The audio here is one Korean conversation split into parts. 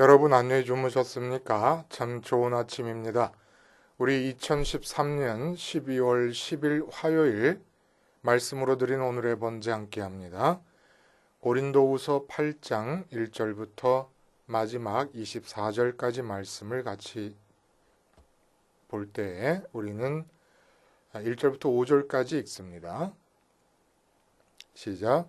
여러분 안녕히 주무셨습니까? 참 좋은 아침입니다. 우리 2013년 12월 10일 화요일 말씀으로 드린 오늘의 번제 함께 합니다. 고린도후서 8장 1절부터 마지막 24절까지 말씀을 같이 볼때 우리는 1절부터 5절까지 읽습니다. 시작.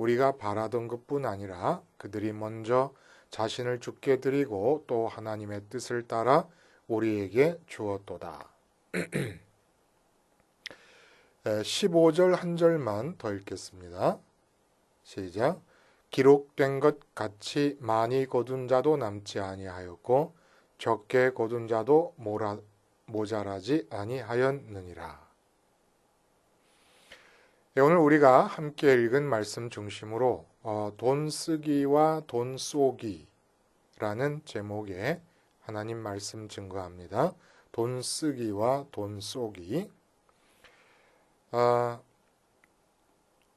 우리가 바라던 것뿐 아니라 그들이 먼저 자신을 죽게 드리고 또 하나님의 뜻을 따라 우리에게 주었도다. 15절 한 절만 더 읽겠습니다. 시작. 기록된 것 같이 많이 거둔 자도 남지 아니하였고 적게 거둔 자도 모자라지 아니하였느니라. 네, 오늘 우리가 함께 읽은 말씀 중심으로 어, 돈 쓰기와 돈 쏘기라는 제목의 하나님 말씀 증거합니다. 돈 쓰기와 돈 쏘기. 어,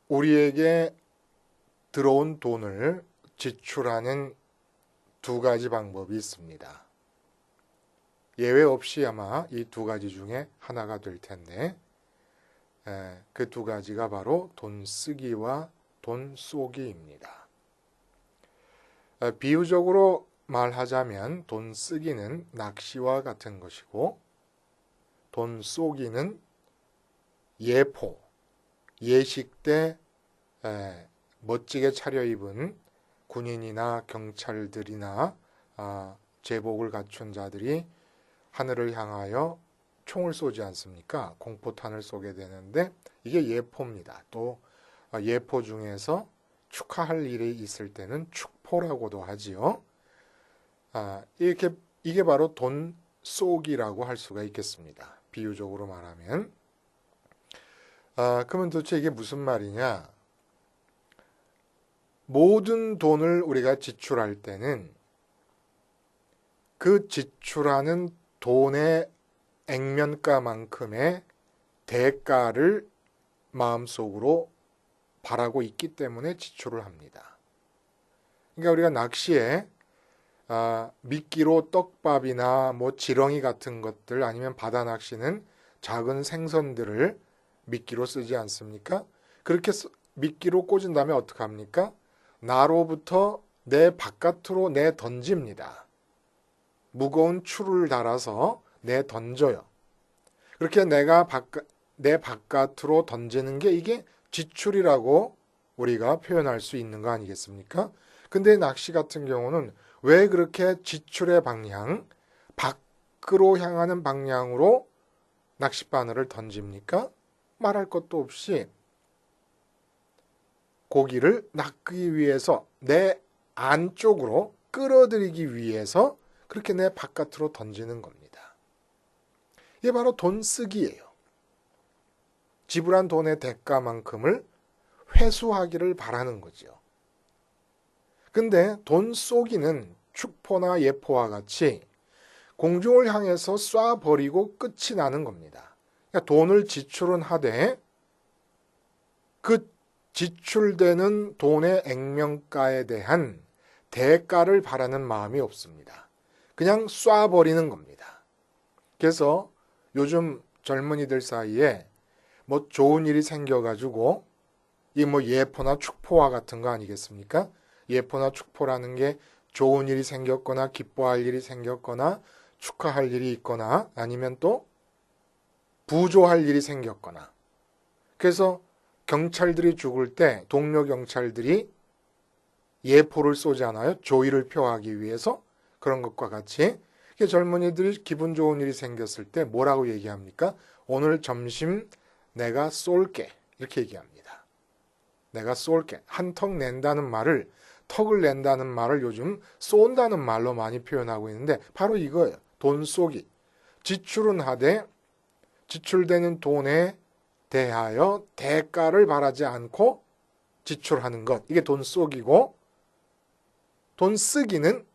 우리에게 들어온 돈을 지출하는 두 가지 방법이 있습니다. 예외 없이 아마 이 두 가지 중에 하나가 될 텐데 예, 그 두 가지가 바로 돈 쓰기와 돈 쏘기입니다. 어, 비유적으로 말하자면 돈 쓰기는 낚시와 같은 것이고 돈 쏘기는 예포, 예식 때 예, 멋지게 차려입은 군인이나 경찰들이나 아, 제복을 갖춘 자들이 하늘을 향하여 총을 쏘지 않습니까? 공포탄을 쏘게 되는데 이게 예포입니다. 또 어, 예포 중에서 축하할 일이 있을 때는 축포라고도 하지요. 아, 이렇게 이게 바로 돈 쏘기라고 할 수가 있겠습니다. 비유적으로 말하면. 아, 그러면 도대체 이게 무슨 말이냐? 모든 돈을 우리가 지출할 때는 그 지출하는 돈의 액면가만큼의 대가를 마음속으로 바라고 있기 때문에 지출을 합니다. 그러니까 우리가 낚시에 아, 미끼로 떡밥이나 뭐 지렁이 같은 것들 아니면 바다 낚시는 작은 생선들을 미끼로 쓰지 않습니까? 그렇게 미끼로 꽂은 다음에 어떻게 합니까? 나로부터 내 바깥으로 내 던집니다. 무거운 추를 달아서 내 던져요. 그렇게 내가 바깥, 내 바깥으로 던지는 게 이게 지출이라고 우리가 표현할 수 있는 거 아니겠습니까? 근데 낚시 같은 경우는 왜 그렇게 지출의 방향, 밖으로 향하는 방향으로 낚싯바늘을 던집니까? 말할 것도 없이 고기를 낚기 위해서 내 안쪽으로 끌어들이기 위해서 그렇게 내 바깥으로 던지는 겁니다. 이게 바로 돈 쓰기예요. 지불한 돈의 대가만큼을 회수하기를 바라는 거죠. 근데 돈 쏘기는 축포나 예포와 같이 공중을 향해서 쏴버리고 끝이 나는 겁니다. 그러니까 돈을 지출은 하되 그 지출되는 돈의 액면가에 대한 대가를 바라는 마음이 없습니다. 그냥 쏴버리는 겁니다. 그래서 요즘 젊은이들 사이에 뭐 좋은 일이 생겨가지고 이 뭐 예포나 축포와 같은 거 아니겠습니까? 예포나 축포라는 게 좋은 일이 생겼거나 기뻐할 일이 생겼거나 축하할 일이 있거나 아니면 또 부조할 일이 생겼거나 그래서 경찰들이 죽을 때 동료 경찰들이 예포를 쏘지 않아요? 조의를 표하기 위해서 그런 것과 같이 젊은이들이 기분 좋은 일이 생겼을 때 뭐라고 얘기합니까? 오늘 점심 내가 쏠게. 이렇게 얘기합니다. 내가 쏠게. 한 턱 낸다는 말을 턱을 낸다는 말을 요즘 쏜다는 말로 많이 표현하고 있는데 바로 이거예요. 돈 쏘기. 지출은 하되 지출되는 돈에 대하여 대가를 바라지 않고 지출하는 것. 이게 돈 쏘기고 돈 쓰기는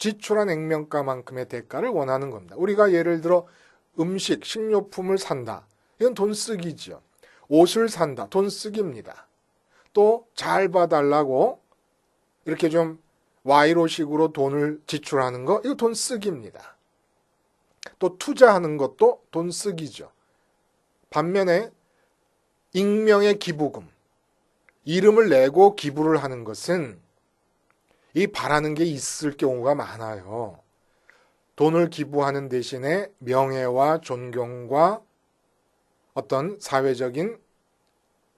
지출한 액면가만큼의 대가를 원하는 겁니다. 우리가 예를 들어 음식, 식료품을 산다. 이건 돈 쓰기죠. 옷을 산다. 돈 쓰기입니다. 또 잘 봐달라고 이렇게 좀 와이로식으로 돈을 지출하는 거, 이거 돈 쓰기입니다. 또 투자하는 것도 돈 쓰기죠. 반면에 익명의 기부금, 이름을 내고 기부를 하는 것은 이 바라는 게 있을 경우가 많아요. 돈을 기부하는 대신에 명예와 존경과 어떤 사회적인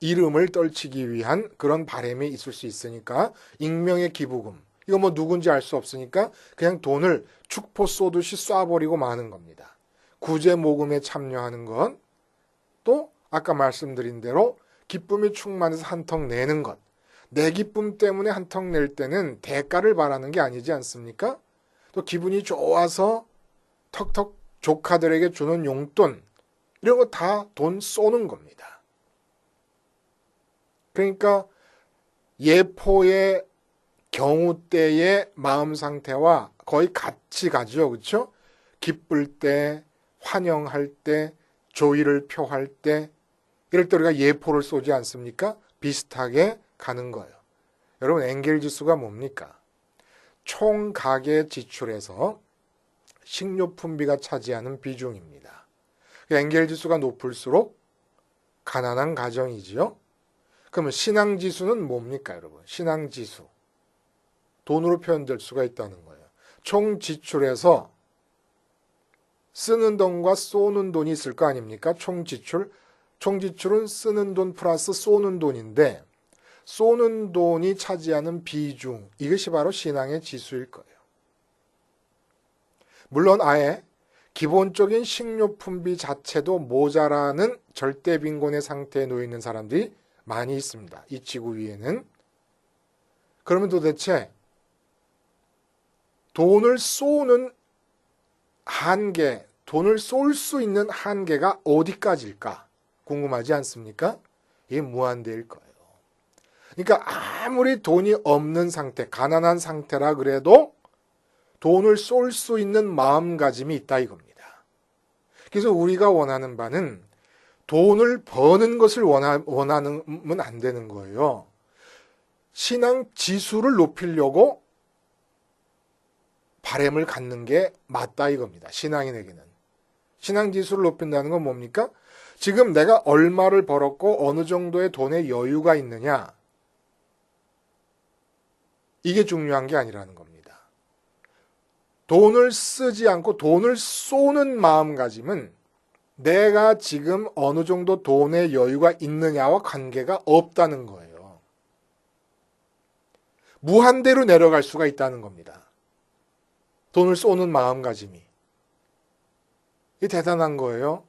이름을 떨치기 위한 그런 바램이 있을 수 있으니까 익명의 기부금 이거 뭐 누군지 알 수 없으니까 그냥 돈을 축포 쏘듯이 쏴버리고 마는 겁니다. 구제 모금에 참여하는 건 또 아까 말씀드린 대로 기쁨이 충만해서 한턱 내는 것. 내 기쁨 때문에 한턱 낼 때는 대가를 바라는 게 아니지 않습니까? 또 기분이 좋아서 턱턱 조카들에게 주는 용돈 이런 거 다 돈 쏘는 겁니다. 그러니까 예포의 경우 때의 마음 상태와 거의 같이 가죠. 그렇죠? 기쁠 때, 환영할 때, 조의를 표할 때 이럴 때 우리가 예포를 쏘지 않습니까? 비슷하게 가는 거예요. 여러분 엥겔 지수가 뭡니까? 총 가계 지출에서 식료품비가 차지하는 비중입니다. 엥겔 지수가 높을수록 가난한 가정이지요. 그러면 신앙 지수는 뭡니까, 여러분? 신앙 지수. 돈으로 표현될 수가 있다는 거예요. 총 지출에서 쓰는 돈과 쏘는 돈이 있을 거 아닙니까? 총 지출. 총 지출은 쓰는 돈 플러스 쏘는 돈인데 쏘는 돈이 차지하는 비중 이것이 바로 신앙의 지수일 거예요. 물론 아예 기본적인 식료품비 자체도 모자라는 절대 빈곤의 상태에 놓여 있는 사람들이 많이 있습니다. 이 지구 위에는. 그러면 도대체 돈을 쏘는 한계, 돈을 쏠 수 있는 한계가 어디까지일까? 궁금하지 않습니까? 이게 무한대일 거예요. 그러니까 아무리 돈이 없는 상태, 가난한 상태라 그래도 돈을 쏠 수 있는 마음가짐이 있다 이겁니다. 그래서 우리가 원하는 바는 돈을 버는 것을 원하, 원하면 안 되는 거예요. 신앙 지수를 높이려고 바램을 갖는 게 맞다 이겁니다. 신앙인에게는. 신앙 지수를 높인다는 건 뭡니까? 지금 내가 얼마를 벌었고 어느 정도의 돈의 여유가 있느냐. 이게 중요한 게 아니라는 겁니다. 돈을 쓰지 않고 돈을 쏘는 마음가짐은 내가 지금 어느 정도 돈의 여유가 있느냐와 관계가 없다는 거예요. 무한대로 내려갈 수가 있다는 겁니다. 돈을 쏘는 마음가짐이. 이 대단한 거예요.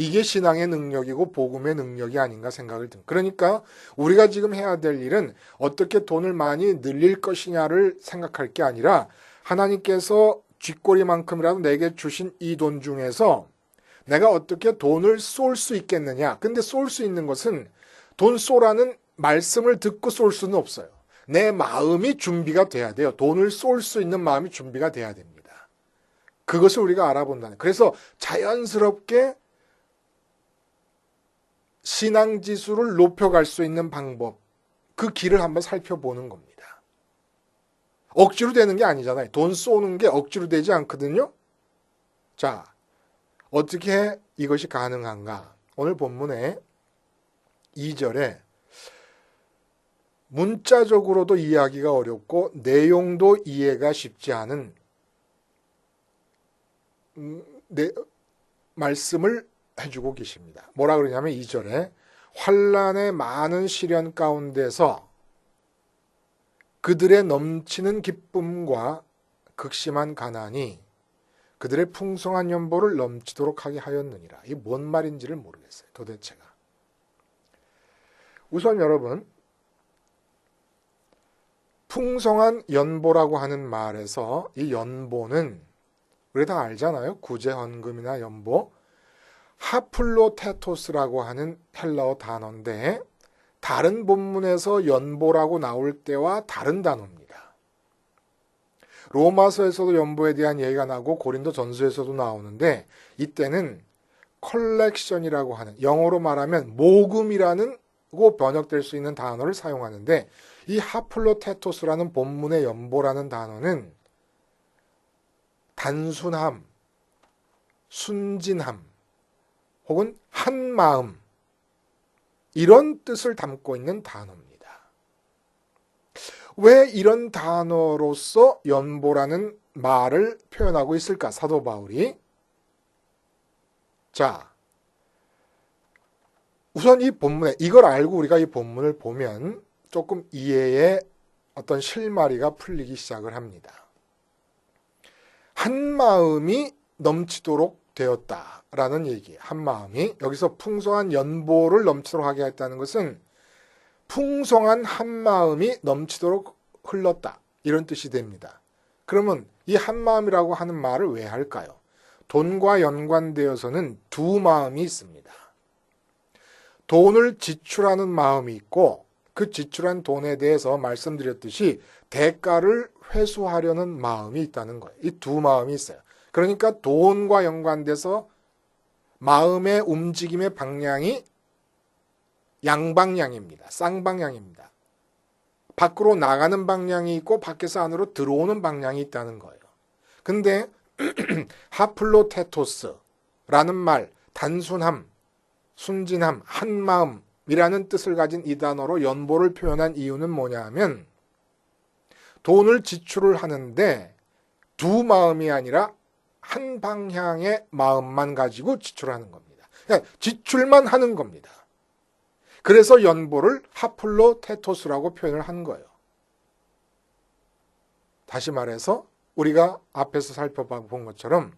이게 신앙의 능력이고 복음의 능력이 아닌가 생각을 듭니다. 그러니까 우리가 지금 해야 될 일은 어떻게 돈을 많이 늘릴 것이냐를 생각할 게 아니라 하나님께서 쥐꼬리만큼이라도 내게 주신 이 돈 중에서 내가 어떻게 돈을 쏠 수 있겠느냐. 근데 쏠 수 있는 것은 돈 쏘라는 말씀을 듣고 쏠 수는 없어요. 내 마음이 준비가 돼야 돼요. 돈을 쏠 수 있는 마음이 준비가 돼야 됩니다. 그것을 우리가 알아본다는. 그래서 자연스럽게 신앙 지수를 높여갈 수 있는 방법, 그 길을 한번 살펴보는 겁니다. 억지로 되는 게 아니잖아요. 돈 쏘는 게 억지로 되지 않거든요. 자, 어떻게 이것이 가능한가? 오늘 본문에 2절에 문자적으로도 이해하기가 어렵고 내용도 이해가 쉽지 않은 음, 네, 말씀을 해주고 계십니다. 뭐라 그러냐면 2절에 환란의 많은 시련 가운데서 그들의 넘치는 기쁨과 극심한 가난이 그들의 풍성한 연보를 넘치도록 하게 하였느니라. 이게 뭔 말인지를 모르겠어요. 도대체가. 우선 여러분 풍성한 연보라고 하는 말에서 이 연보는 우리 다 알잖아요. 구제헌금이나 연보. 하플로테토스라고 하는 헬라어 단어인데 다른 본문에서 연보라고 나올 때와 다른 단어입니다. 로마서에서도 연보에 대한 얘기가 나고 고린도 전서에서도 나오는데 이때는 컬렉션이라고 하는 영어로 말하면 모금이라는 고 번역될 수 있는 단어를 사용하는데 이 하플로테토스라는 본문의 연보라는 단어는 단순함, 순진함, 혹은 한 마음 이런 뜻을 담고 있는 단어입니다. 왜 이런 단어로서 연보라는 말을 표현하고 있을까? 사도 바울이 자, 우선 이 본문에 이걸 알고 우리가 이 본문을 보면 조금 이해의 어떤 실마리가 풀리기 시작을 합니다. 한 마음이 넘치도록 되었다라는 얘기. 한 마음이 여기서 풍성한 연보를 넘치도록 하게 했다는 것은 풍성한 한 마음이 넘치도록 흘렀다. 이런 뜻이 됩니다. 그러면 이 한 마음이라고 하는 말을 왜 할까요? 돈과 연관되어서는 두 마음이 있습니다. 돈을 지출하는 마음이 있고 그 지출한 돈에 대해서 말씀드렸듯이 대가를 회수하려는 마음이 있다는 거예요. 이 두 마음이 있어요. 그러니까 돈과 연관돼서 마음의 움직임의 방향이 양방향입니다. 쌍방향입니다. 밖으로 나가는 방향이 있고 밖에서 안으로 들어오는 방향이 있다는 거예요. 근데 하플로테토스라는 말, 단순함, 순진함, 한마음이라는 뜻을 가진 이 단어로 연보를 표현한 이유는 뭐냐 하면 돈을 지출을 하는데 두 마음이 아니라 한 방향의 마음만 가지고 지출하는 겁니다. 그러니까 지출만 하는 겁니다. 그래서 연보를 하플로 테토스라고 표현을 한 거예요. 다시 말해서 우리가 앞에서 살펴본 것처럼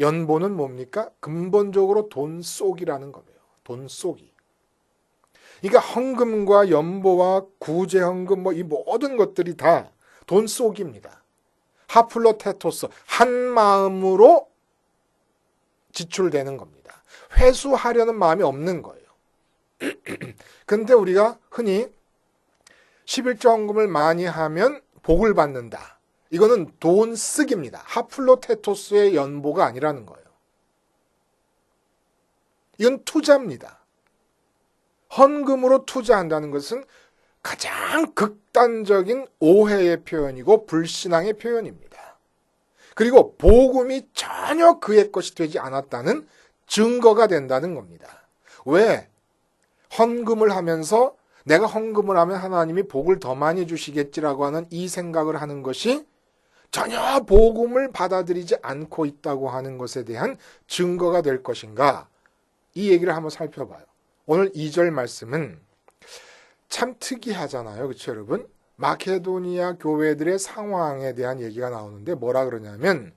연보는 뭡니까? 근본적으로 돈 속이라는 거예요. 돈 속이. 그러니까 헌금과 연보와 구제 헌금 뭐 이 모든 것들이 다돈 속입니다. 하플로테토스 한 마음으로 지출되는 겁니다. 회수하려는 마음이 없는 거예요. 근데 우리가 흔히 11조 헌금을 많이 하면 복을 받는다. 이거는 돈 쓰기입니다. 하플로테토스의 연보가 아니라는 거예요. 이건 투자입니다. 헌금으로 투자한다는 것은 가장 극단적인 오해의 표현이고 불신앙의 표현입니다. 그리고 복음이 전혀 그의 것이 되지 않았다는 증거가 된다는 겁니다. 왜? 헌금을 하면서 내가 헌금을 하면 하나님이 복을 더 많이 주시겠지라고 하는 이 생각을 하는 것이 전혀 복음을 받아들이지 않고 있다고 하는 것에 대한 증거가 될 것인가? 이 얘기를 한번 살펴봐요. 오늘 2절 말씀은 참 특이하잖아요. 그렇죠, 여러분? 마케도니아 교회들의 상황에 대한 얘기가 나오는데 뭐라 그러냐면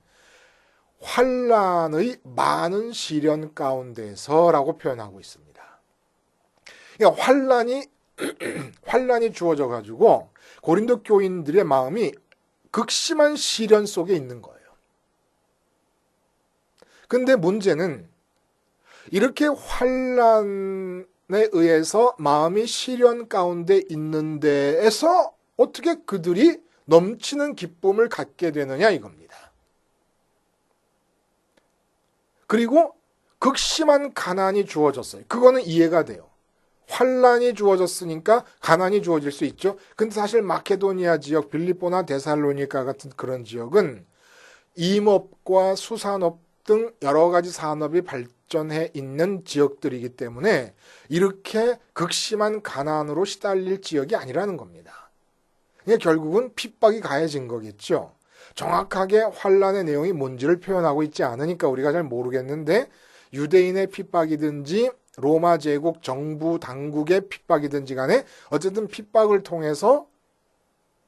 환란의 많은 시련 가운데서라고 표현하고 있습니다. 그러니까 환란이 환란이 주어져 가지고 고린도 교인들의 마음이 극심한 시련 속에 있는 거예요. 근데 문제는 이렇게 환란 에 의해서 마음이 시련 가운데 있는 데에서 어떻게 그들이 넘치는 기쁨을 갖게 되느냐 이겁니다. 그리고 극심한 가난이 주어졌어요. 그거는 이해가 돼요. 환란이 주어졌으니까 가난이 주어질 수 있죠. 근데 사실 마케도니아 지역, 빌리보나 데살로니카 같은 그런 지역은 임업과 수산업 등 여러 가지 산업이 발 전해 있는 지역들이기 때문에 이렇게 극심한 가난으로 시달릴 지역이 아니라는 겁니다. 결국은 핍박이 가해진 거겠죠. 정확하게 환란의 내용이 뭔지를 표현하고 있지 않으니까 우리가 잘 모르겠는데 유대인의 핍박이든지 로마 제국 정부 당국의 핍박이든지 간에 어쨌든 핍박을 통해서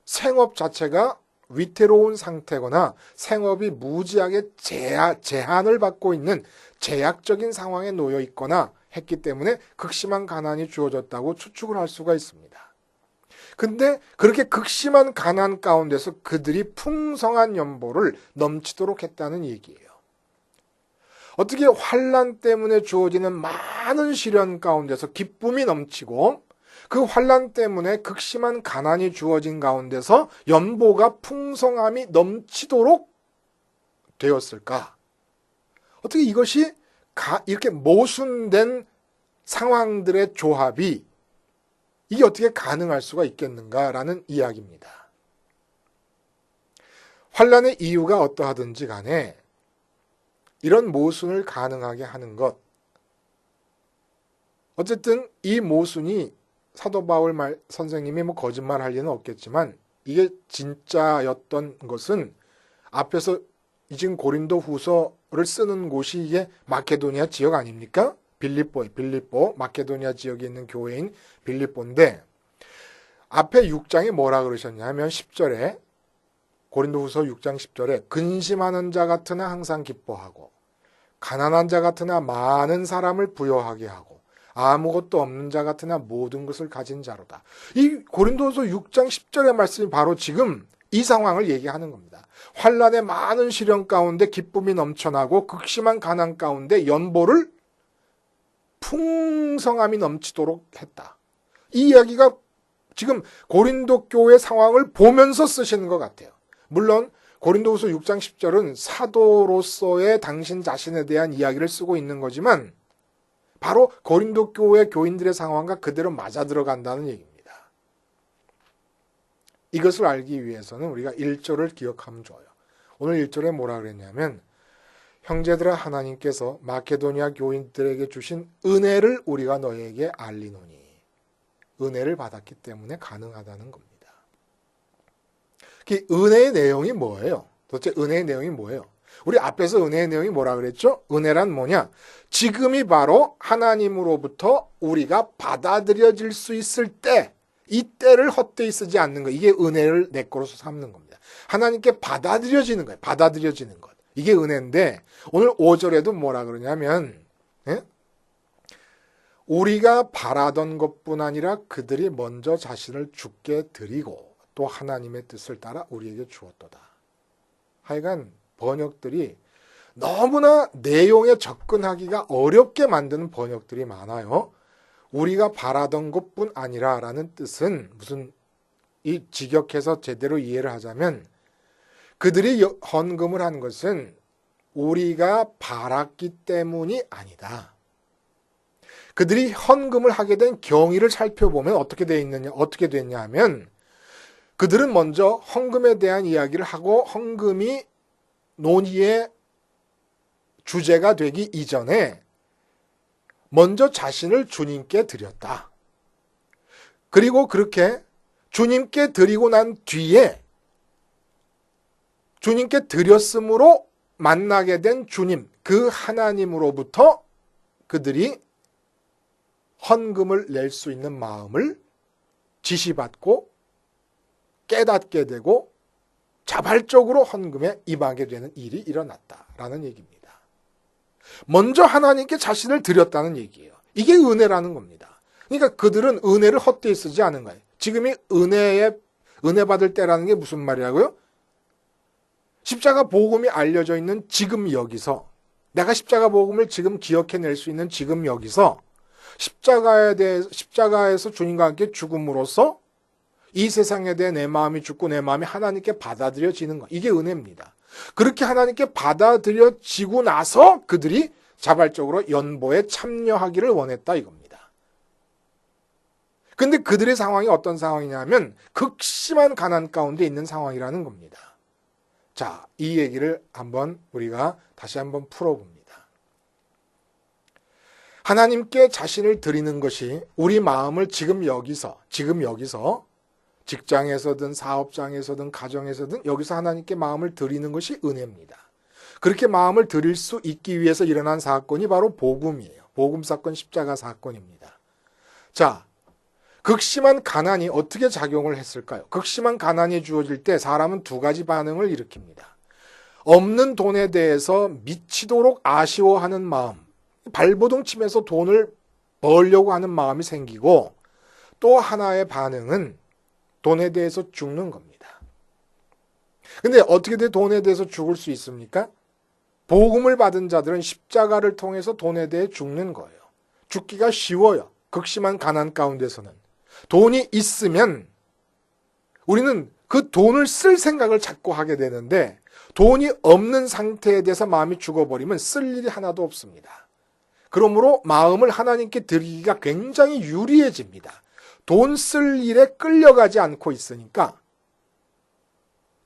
생업 자체가 위태로운 상태거나 생업이 무지하게 제한, 제한 을 받고 있는 제약적인 상황에 놓여 있거나 했기 때문에 극심한 가난이 주어졌다고 추측을 할 수가 있습니다. 근데 그렇게 극심한 가난 가운데서 그들이 풍성한 연보를 넘치도록 했다는 얘기예요. 어떻게 환란 때문에 주어지는 많은 시련 가운데서 기쁨이 넘치고 그 환란 때문에 극심한 가난이 주어진 가운데서 연보가 풍성함이 넘치도록 되었을까? 어떻게 이것이 이렇게 모순된 상황들의 조합이 이게 어떻게 가능할 수가 있겠는가라는 이야기입니다. 환란의 이유가 어떠하든지 간에 이런 모순을 가능하게 하는 것. 어쨌든 이 모순이 사도 바울 말, 선생님이 뭐 거짓말 할 리는 없겠지만 이게 진짜였던 것은 앞에서 지금 고린도 후서를 쓰는 곳이 이게 마케도니아 지역 아닙니까? 빌립보, 빌립보, 마케도니아 지역에 있는 교회인 빌립보인데 앞에 6장에 뭐라 그러셨냐면 10절에 고린도 후서 6장 10절에 근심하는 자 같으나 항상 기뻐하고 가난한 자 같으나 많은 사람을 부여하게 하고 아무것도 없는 자 같으나 모든 것을 가진 자로다. 이 고린도서 6장 10절의 말씀이 바로 지금 이 상황을 얘기하는 겁니다. 환란의 많은 시련 가운데 기쁨이 넘쳐나고 극심한 가난 가운데 연보를 풍성함이 넘치도록 했다. 이 이야기가 지금 고린도 교회 상황을 보면서 쓰시는 것 같아요. 물론 고린도후서 6장 10절은 사도로서의 당신 자신에 대한 이야기를 쓰고 있는 거지만 바로 고린도 교회 교인들의 상황과 그대로 맞아 들어간다는 얘기입니다. 이것을 알기 위해서는 우리가 1절을 기억하면 좋아요. 오늘 1절에 뭐라 그랬냐면 형제들아 하나님께서 마케도니아 교인들에게 주신 은혜를 우리가 너에게 알리노니 은혜를 받았기 때문에 가능하다는 겁니다. 그 은혜의 내용이 뭐예요? 도대체 은혜의 내용이 뭐예요? 우리 앞에서 은혜의 내용이 뭐라 그랬죠? 은혜란 뭐냐? 지금이 바로 하나님으로부터 우리가 받아들여질 수 있을 때, 이 때를 헛되이 쓰지 않는 것. 이게 은혜를 내 거로서 삼는 겁니다. 하나님께 받아들여지는 거예요. 받아들여지는 것. 이게 은혜인데, 오늘 5절에도 뭐라 그러냐면, 예? 우리가 바라던 것뿐 아니라 그들이 먼저 자신을 죽게 드리고 또 하나님의 뜻을 따라 우리에게 주었도다. 하여간 번역들이 너무나 내용에 접근하기가 어렵게 만드는 번역들이 많아요. 우리가 바라던 것뿐 아니라 라는 뜻은 무슨 이 직역해서 제대로 이해를 하자면 그들이 헌금을 한 것은 우리가 바랐기 때문이 아니다. 그들이 헌금을 하게 된 경위를 살펴보면 어떻게 되어 있느냐, 어떻게 됐냐 하면 그들은 먼저 헌금에 대한 이야기를 하고 헌금이 논의의 주제가 되기 이전에 먼저 자신을 주님께 드렸다. 그리고 그렇게 주님께 드리고 난 뒤에 주님께 드렸으므로 만나게 된 주님, 그 하나님으로부터 그들이 헌금을 낼 수 있는 마음을 지시받고 깨닫게 되고 자발적으로 헌금에 임하게 되는 일이 일어났다라는 얘기입니다. 먼저 하나님께 자신을 드렸다는 얘기예요. 이게 은혜라는 겁니다. 그러니까 그들은 은혜를 헛되이 쓰지 않은 거예요. 지금이 은혜에 은혜 받을 때라는 게 무슨 말이라고요? 십자가 복음이 알려져 있는 지금 여기서 내가 십자가 복음을 지금 기억해낼 수 있는 지금 여기서 십자가에 대해 십자가에서 주님과 함께 죽음으로써 이 세상에 대해 내 마음이 죽고 내 마음이 하나님께 받아들여지는 것. 이게 은혜입니다. 그렇게 하나님께 받아들여지고 나서 그들이 자발적으로 연보에 참여하기를 원했다 이겁니다. 근데 그들의 상황이 어떤 상황이냐면 극심한 가난 가운데 있는 상황이라는 겁니다. 자, 이 얘기를 한번 우리가 다시 한번 풀어봅니다. 하나님께 자신을 드리는 것이 우리 마음을 지금 여기서, 지금 여기서 직장에서든 사업장에서든 가정에서든 여기서 하나님께 마음을 드리는 것이 은혜입니다. 그렇게 마음을 드릴 수 있기 위해서 일어난 사건이 바로 복음이에요. 복음 사건 십자가 사건입니다. 자, 극심한 가난이 어떻게 작용을 했을까요? 극심한 가난이 주어질 때 사람은 두 가지 반응을 일으킵니다. 없는 돈에 대해서 미치도록 아쉬워하는 마음, 발버둥 치면서 돈을 벌려고 하는 마음이 생기고 또 하나의 반응은 돈에 대해서 죽는 겁니다. 근데 어떻게 돼 돈에 대해서 죽을 수 있습니까? 복음을 받은 자들은 십자가를 통해서 돈에 대해 죽는 거예요. 죽기가 쉬워요. 극심한 가난 가운데서는. 돈이 있으면 우리는 그 돈을 쓸 생각을 자꾸 하게 되는데 돈이 없는 상태에 대해서 마음이 죽어버리면 쓸 일이 하나도 없습니다. 그러므로 마음을 하나님께 드리기가 굉장히 유리해집니다. 돈 쓸 일에 끌려가지 않고 있으니까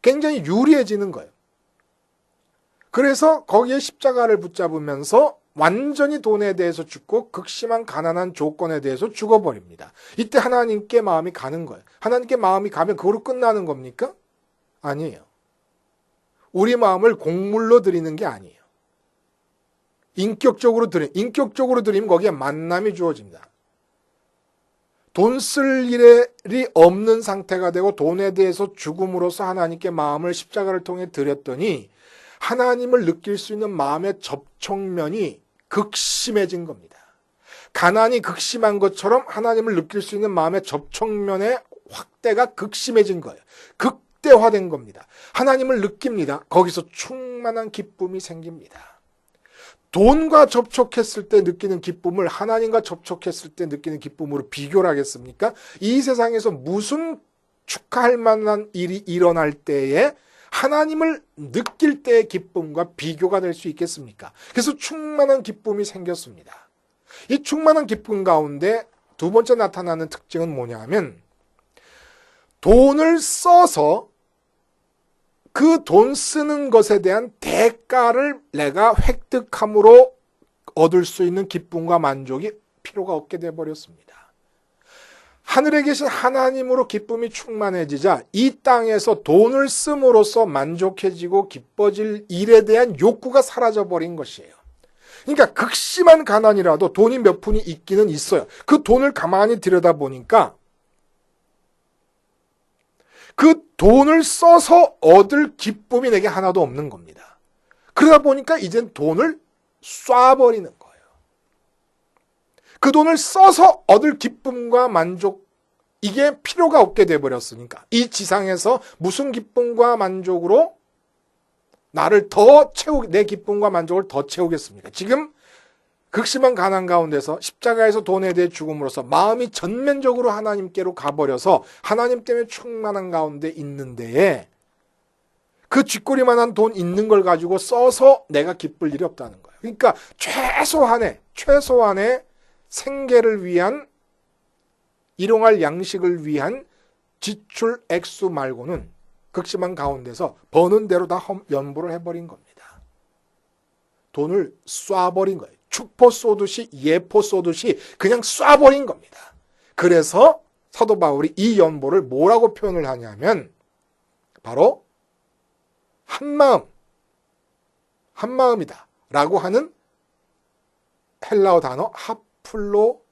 굉장히 유리해지는 거예요. 그래서 거기에 십자가를 붙잡으면서 완전히 돈에 대해서 죽고 극심한 가난한 조건에 대해서 죽어버립니다. 이때 하나님께 마음이 가는 거예요. 하나님께 마음이 가면 그거로 끝나는 겁니까? 아니에요. 우리 마음을 공물로 드리는 게 아니에요. 인격적으로 드리, 인격적으로 드리면 거기에 만남이 주어집니다. 돈 쓸 일이 없는 상태가 되고 돈에 대해서 죽음으로써 하나님께 마음을 십자가를 통해 드렸더니 하나님을 느낄 수 있는 마음의 접촉면이 극심해진 겁니다. 가난이 극심한 것처럼 하나님을 느낄 수 있는 마음의 접촉면의 확대가 극심해진 거예요. 극대화된 겁니다. 하나님을 느낍니다. 거기서 충만한 기쁨이 생깁니다. 돈과 접촉했을 때 느끼는 기쁨을 하나님과 접촉했을 때 느끼는 기쁨으로 비교를 하겠습니까? 이 세상에서 무슨 축하할 만한 일이 일어날 때에 하나님을 느낄 때의 기쁨과 비교가 될 수 있겠습니까? 그래서 충만한 기쁨이 생겼습니다. 이 충만한 기쁨 가운데 두 번째 나타나는 특징은 뭐냐 하면 돈을 써서 그 돈 쓰는 것에 대한 대가를 내가 획득함으로 얻을 수 있는 기쁨과 만족이 필요가 없게 돼 버렸습니다. 하늘에 계신 하나님으로 기쁨이 충만해지자 이 땅에서 돈을 씀으로써 만족해지고 기뻐질 일에 대한 욕구가 사라져 버린 것이에요. 그러니까 극심한 가난이라도 돈이 몇 푼이 있기는 있어요. 그 돈을 가만히 들여다보니까 그 돈을 써서 얻을 기쁨이 내게 하나도 없는 겁니다. 그러다 보니까 이젠 돈을 쏴버리는 거예요. 그 돈을 써서 얻을 기쁨과 만족, 이게 필요가 없게 돼버렸으니까. 이 지상에서 무슨 기쁨과 만족으로 나를 더 채우, 내 기쁨과 만족을 더 채우겠습니까? 지금 극심한 가난 가운데서 십자가에서 돈에 대해 죽음으로써 마음이 전면적으로 하나님께로 가버려서 하나님 때문에 충만한 가운데 있는데 그 쥐꼬리만한 돈 있는 걸 가지고 써서 내가 기쁠 일이 없다는 거예요. 그러니까 최소한의 최소한의 생계를 위한 일용할 양식을 위한 지출 액수 말고는 극심한 가운데서 버는 대로 다 연보를 해버린 겁니다. 돈을 쏴버린 거예요. 축포 쏘듯이 예포 쏘듯이 그냥 쏴버린 겁니다. 그래서 사도 바울이 이 연보를 뭐라고 표현을 하냐면 바로 한마음 한마음이다 라고 하는 헬라어 단어 하플로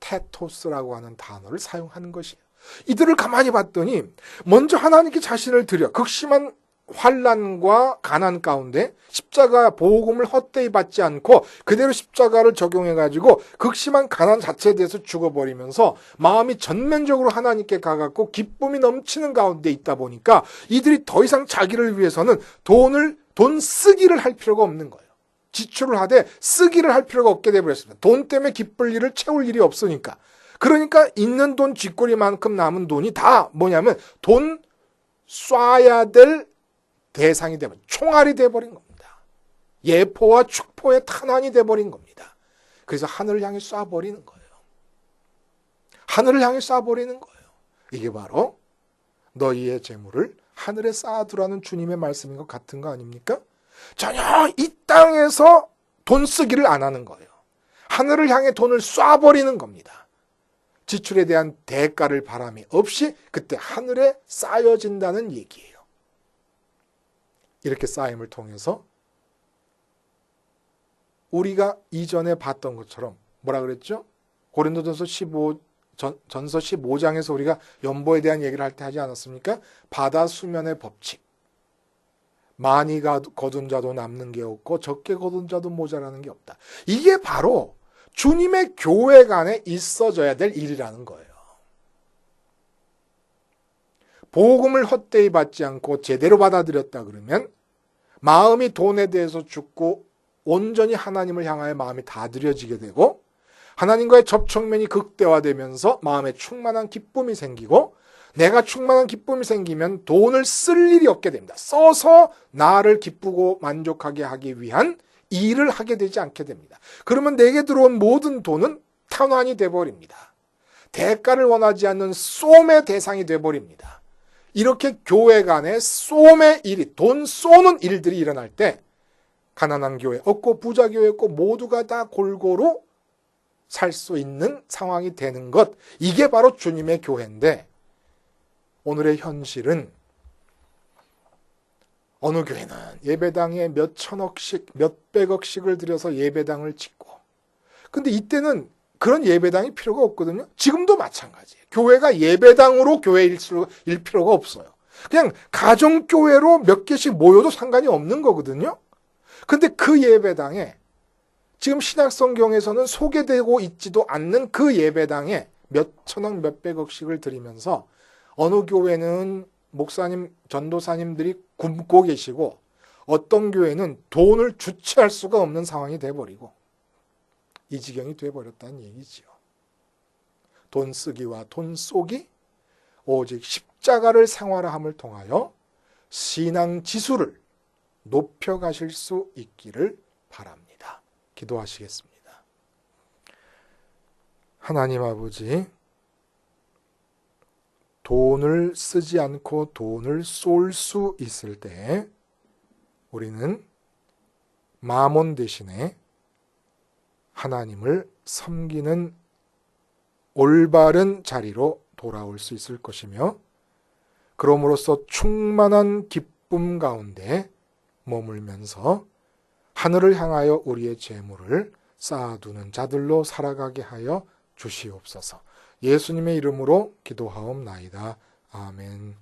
테토스라고 하는 단어를 사용하는 것이에요. 이들을 가만히 봤더니 먼저 하나님께 자신을 드려 극심한 환란과 가난 가운데 십자가 보호금을 헛되이 받지 않고 그대로 십자가를 적용해 가지고 극심한 가난 자체에 대해서 죽어버리면서 마음이 전면적으로 하나님께 가갖고 기쁨이 넘치는 가운데 있다 보니까 이들이 더 이상 자기를 위해서는 돈을 돈 쓰기를 할 필요가 없는 거예요. 지출을 하되 쓰기를 할 필요가 없게 되버렸습니다. 돈 때문에 기쁠 일을 채울 일이 없으니까. 그러니까 있는 돈 쥐꼬리만큼 남은 돈이 다 뭐냐면 돈 쏴야 될 대상이 되면 총알이 돼버린 겁니다. 예포와 축포의 탄환이 돼버린 겁니다. 그래서 하늘을 향해 쏴버리는 거예요. 하늘을 향해 쏴버리는 거예요. 이게 바로 너희의 재물을 하늘에 쌓아두라는 주님의 말씀인 것 같은 거 아닙니까? 전혀 이 땅에서 돈 쓰기를 안 하는 거예요. 하늘을 향해 돈을 쏴버리는 겁니다. 지출에 대한 대가를 바람이 없이 그때 하늘에 쌓여진다는 얘기예요. 이렇게 쌓임을 통해서 우리가 이전에 봤던 것처럼 뭐라 그랬죠? 고린도전서 15 전, 전서 15장에서 우리가 연보에 대한 얘기를 할 때 하지 않았습니까? 바다 수면의 법칙. 많이 거둔 자도 남는 게 없고 적게 거둔 자도 모자라는 게 없다. 이게 바로 주님의 교회 간에 있어져야 될 일이라는 거예요. 복음을 헛되이 받지 않고 제대로 받아들였다 그러면 마음이 돈에 대해서 죽고 온전히 하나님을 향하여 마음이 다 들여지게 되고 하나님과의 접촉면이 극대화되면서 마음에 충만한 기쁨이 생기고 내가 충만한 기쁨이 생기면 돈을 쓸 일이 없게 됩니다. 써서 나를 기쁘고 만족하게 하기 위한 일을 하게 되지 않게 됩니다. 그러면 내게 들어온 모든 돈은 탄환이 돼버립니다. 대가를 원하지 않는 쏨의 대상이 돼버립니다. 이렇게 교회 간에 쏨의 일이, 돈 쏘는 일들이 일어날 때 가난한 교회 없고 부자 교회 없고 모두가 다 골고루 살 수 있는 상황이 되는 것. 이게 바로 주님의 교회인데 오늘의 현실은 어느 교회는 예배당에 몇 천억씩, 몇 백억씩을 들여서 예배당을 짓고 근데 이때는 그런 예배당이 필요가 없거든요. 지금도 마찬가지예요. 교회가 예배당으로 교회일 일 필요가 없어요. 그냥 가정교회로 몇 개씩 모여도 상관이 없는 거거든요. 근데 그 예배당에 지금 신약성경에서는 소개되고 있지도 않는 그 예배당에 몇 천억, 몇 백억씩을 들이면서 어느 교회는 목사님, 전도사님들이 굶고 계시고 어떤 교회는 돈을 주체할 수가 없는 상황이 돼버리고 이 지경이 돼버렸다는 얘기지요. 돈 쓰기와 돈 쏘기 오직 십자가를 생활함을 통하여 신앙 지수를 높여가실 수 있기를 바랍니다. 기도하시겠습니다. 하나님 아버지, 돈을 쓰지 않고 돈을 쏠 수 있을 때 우리는 마몬 대신에 하나님을 섬기는 올바른 자리로 돌아올 수 있을 것이며 그럼으로써 충만한 기쁨 가운데 머물면서 하늘을 향하여 우리의 재물을 쌓아두는 자들로 살아가게 하여 주시옵소서. 예수님의 이름으로 기도하옵나이다. 아멘.